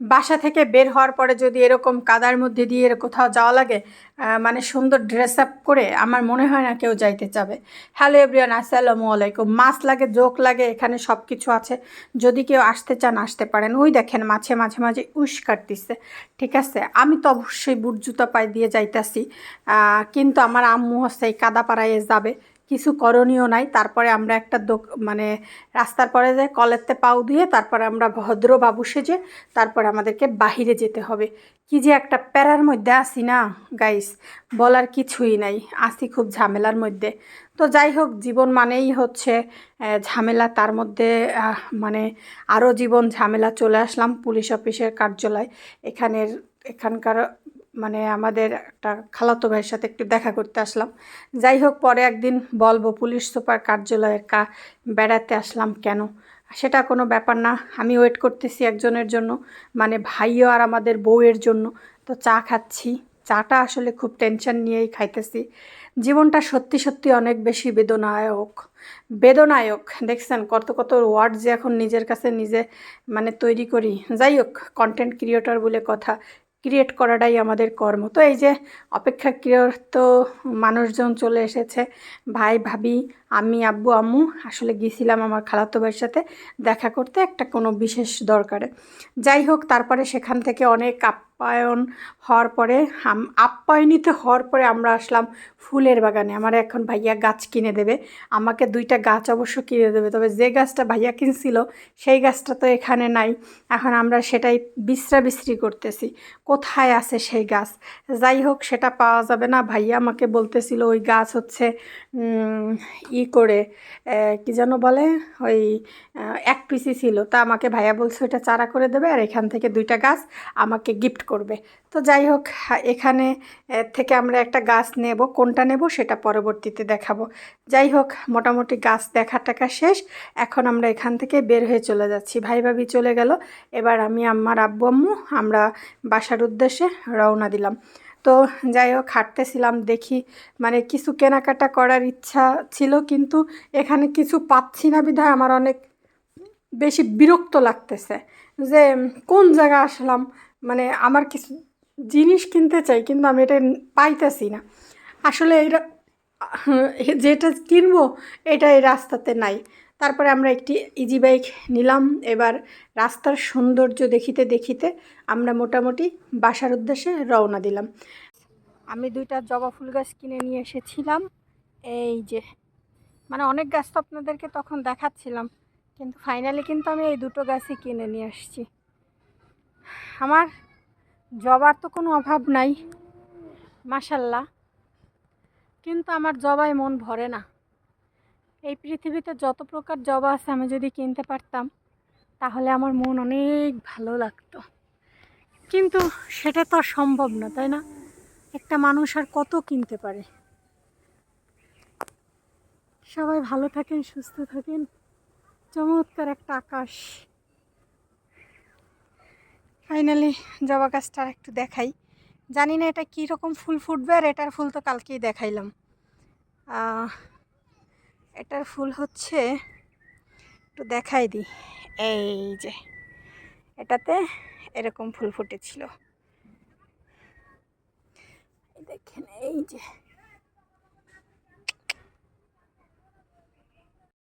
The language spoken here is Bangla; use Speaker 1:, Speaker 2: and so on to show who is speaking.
Speaker 1: বাসা থেকে বের হওয়ার পরে যদি এরকম কাদার মধ্যে দিয়ে কোথাও যাওয়া লাগে মানে সুন্দর ড্রেস আপ করে আমার মনে হয় না কেউ যাইতে চাবে। হ্যালো এভরিয়ান আসসালামু আলাইকুম। মাছ লাগে, জোক লাগে, এখানে সব কিছু আছে। যদি কেউ আসতে চান, আসতে পারেন। ওই দেখেন মাছে মাঝে মাঝে উস কাটতিছে। ঠিক আছে, আমি তো অবশ্যই বুট, জুতা, পায়ে দিয়ে যাইতাছি। কিন্তু আমার আম্মু হচ্ছে এই কাদা পাড়ায় যাবে। কিছু করণীয় নাই। তারপরে আমরা একটা দো মানে রাস্তার পরে যে কলেরতে পাও দিয়ে তারপরে আমরা ভদ্র বাবু সেজে তারপরে আমাদেরকে বাহিরে যেতে হবে। কি যে একটা প্যারার মধ্যে আসি না গাইস বলার কিছুই নাই। আসি খুব ঝামেলার মধ্যে। তো যাই হোক, জীবন মানেই হচ্ছে ঝামেলা। তার মধ্যে মানে আরও জীবন ঝামেলা চলে আসলাম পুলিশ অফিসের কার্যালয়। এখানের, এখানকার মানে আমাদের একটা খালাতো ভাইয়ের সাথে একটু দেখা করতে আসলাম। যাই হোক, পরে একদিন বলব, পুলিশ সুপার কার্যালয়ের কা, বেড়াতে আসলাম কেন? সেটা কোনো ব্যাপার না, আমি ওয়েট করতেছি একজনের জন্য মানে ভাইও আর আমাদের বউয়ের জন্য। তো চা খাচ্ছি। চাটা আসলে খুব টেনশন নিয়েই খাইতেছি। জীবনটা সত্যি সত্যি অনেক বেশি বেদনায়ক। বেদনায়ক, দেখছেন কত কত ওয়ার্ড যে এখন নিজের কাছে নিজে মানে তৈরি করি। যাই হোক কন্টেন্ট ক্রিয়েটর বলে কথা ক্রিয়েট করাটাই আমাদের কর্ম। তো এই যে অপেক্ষাকৃত মানুষজন চলে এসেছে, ভাই, ভাবি, আমি, আব্বু, আম্মু, আসলে গিয়েছিলাম আমার খালাতো ভাইয়ের সাথে দেখা করতে একটা কোনো বিশেষ দরকারে। যাই হোক, তারপরে সেখান থেকে অনেক আপ্যায়ন হওয়ার পরে আপ্যায়নিত হওয়ার পরে আমরা আসলাম ফুলের বাগানে। আমার এখন ভাইয়া গাছ কিনে দেবে। আমাকে দুইটা গাছ অবশ্য কিনে দেবে, তবে যে গাছটা ভাইয়া কিনছিল, সেই গাছটা তো এখানে নাই। এখন আমরা সেটাই বিশ্রা বিশ্রি করতেছি। কোথায় আছে সেই গাছ? যাই হোক, সেটা পাওয়া যাবে না। ভাইয়া আমাকে বলতেছিল, ওই গাছ হচ্ছে ই করে কি যেন বলে, ওই এক পিসি ছিল। তা আমাকে ভাইয়া বলছে, ওইটা চারা করে দেবে, আর এখান থেকে দুইটা গাছ আমাকে গিফট করবে। তো যাই হোক এখানে থেকে আমরা একটা গাছ নেব। কোনটা নেব সেটা পরবর্তীতে দেখাবো। যাই হোক, মোটামুটি গাছ দেখা টাকা শেষ। এখন আমরা এখান থেকে বের হয়ে চলে যাচ্ছি। ভাই ভাবি চলে গেল। এবার আমি আমার আব্বু, আম্মু, আমরা বাসার উদ্দেশ্যে রওনা দিলাম। তো যাই হোক, হাঁটতেছিলাম, দেখি মানে কিছু কেনাকাটা করার ইচ্ছা ছিল, কিন্তু এখানে কিছু পাচ্ছি না বিধায় আমার অনেক বেশি বিরক্ত লাগতেছে। যে, কোন জায়গা আসলাম? মানে আমার কিছু জিনিস কিনতে চাই, কিন্তু আমি এটা পাইতেছি না। আসলে এটা যেটা কিনবো এটা এই রাস্তাতে নাই। তারপরে আমরা একটি ইজি বাইক নিলাম। এবার রাস্তার সৌন্দর্য দেখিতে দেখিতে আমরা মোটামুটি বাসার উদ্দেশ্যে রওনা দিলাম। আমি দুইটা জবা ফুল গাছ কিনে নিয়ে এসেছিলাম। এই যে মানে অনেক গাছ তো আপনাদেরকে তখন দেখাচ্ছিলাম, কিন্তু ফাইনালি কিন্তু আমি এই দুটো গাছই কিনে নিয়ে আসছি। আমার জবার তো কোনো অভাব নাই মাসাল্লাহ কিন্তু আমার জবায় মন ভরে না। এই পৃথিবীতে যত প্রকার জবা আছে আমি যদি কিনতে পারতাম, তাহলে আমার মন অনেক ভালো লাগতো। কিন্তু সেটা তো আর সম্ভব না, তাই না? একটা মানুষ আর কত কিনতে পারে? সবাই ভালো থাকেন, সুস্থ থাকেন। চমৎকার একটা আকাশ। ফাইনালি জবা গাছটা একটু দেখাই। জানি না এটা কী রকম ফুল ফুটবে আর এটার ফুল তো কালকেই দেখাইলাম। এটার ফুল হচ্ছে, একটু দেখাই দিই এই যে, এটাতে এরকম ফুল ফুটেছিল। দেখেন, এই যে।